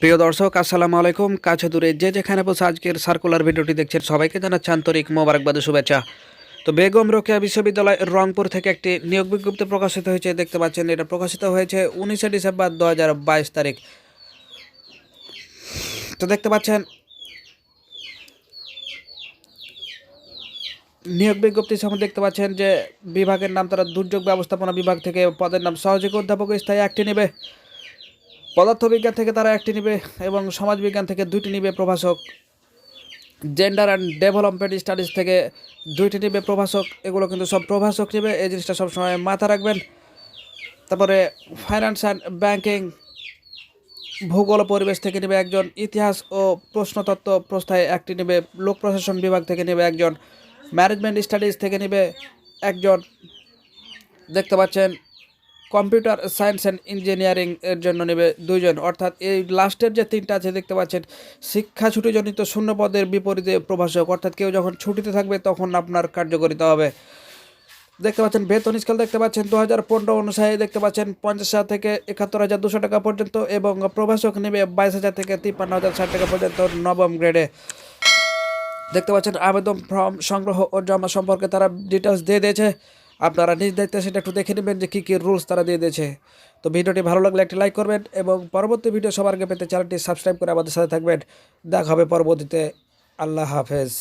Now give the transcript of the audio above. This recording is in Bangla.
প্রিয় দর্শক, আসসালামু আলাইকুম। কাছে দূরে যে যেখানে বসে আজকের সার্কুলার ভিডিওটি দেখছেন সবাইকে জানাচ্ছি আন্তরিক মোবারকবাদ শুভেচ্ছা। তো বেগম রোকেয়া বিশ্ববিদ্যালয় রংপুর থেকে একটি নিয়োগ বিজ্ঞপ্তি প্রকাশিত হয়েছে, দেখতে পাচ্ছেন এটা প্রকাশিত হয়েছে উনিশে ডিসেম্বর দু হাজার বাইশ তারিখ। তো দেখতে পাচ্ছেন, নিয়োগ বিজ্ঞপ্তি সময় দেখতে পাচ্ছেন যে বিভাগের নাম তারা দুর্যোগ ব্যবস্থাপনা বিভাগ থেকে পদের নাম সহযোগী অধ্যাপক স্থায়ী একটি নেবে। পদার্থবিজ্ঞান থেকে তারা একটি নিবে এবং সমাজবিজ্ঞান থেকে দুইটি নিবে প্রভাষক। জেন্ডার অ্যান্ড ডেভেলপমেন্ট স্টাডিজ থেকে দুইটি নিবে প্রভাষক। এগুলো কিন্তু সব প্রভাষক নেবে। এই জিনিসটা সবসময় মাথা রাখবেন। তারপরে ফাইন্যান্স অ্যান্ড ব্যাংকিং ভূগোল পরিবেশ থেকে নেবে একজন। ইতিহাস ও প্রশ্নতত্ত্ব প্রস্থায় একটি নেবে। লোক প্রশাসন বিভাগ থেকে নেবে একজন। ম্যানেজমেন্ট স্টাডিজ থেকে নেবে একজন। দেখতে পাচ্ছেন কম্পিউটার সায়েন্স অ্যান্ড ইঞ্জিনিয়ারিং এর জন্য নেবে দুইজন। অর্থাৎ এই লাস্টের যে তিনটা আছে, দেখতে পাচ্ছেন, শিক্ষা ছুটিজনিত শূন্য পদের বিপরীতে প্রভাষক। অর্থাৎ কেউ যখন ছুটিতে থাকবে, তখন আপনার কার্যকরিতা হবে। দেখতে পাচ্ছেন, বেতন স্কেল দেখতে পাচ্ছেন দু হাজার পনেরো অনুসারে দেখতে পাচ্ছেন, পঞ্চাশ হাজার থেকে একাত্তর হাজার দুশো টাকা পর্যন্ত এবং প্রভাষক নেবে বাইশ হাজার থেকে তিপ্পান্ন হাজার ষাট টাকা পর্যন্ত নবম গ্রেডে দেখতে পাচ্ছেন, আবেদন ফর্ম সংগ্রহ ও জমা সম্পর্কে তারা ডিটেলস দিয়ে দিয়েছে। আপনারা নিজ দায়িত্বে সেটা একটু দেখে নেবেন যে কী কী রুলস তারা দিয়ে দিয়েছে। তো ভিডিওটি ভালো লাগলে একটি লাইক করবেন এবং পরবর্তী ভিডিও সবার আগে পেতে চ্যানেলটি সাবস্ক্রাইব করে আমাদের সাথে থাকবেন। দেখা হবে পরবর্তীতে। আল্লাহ হাফেজ।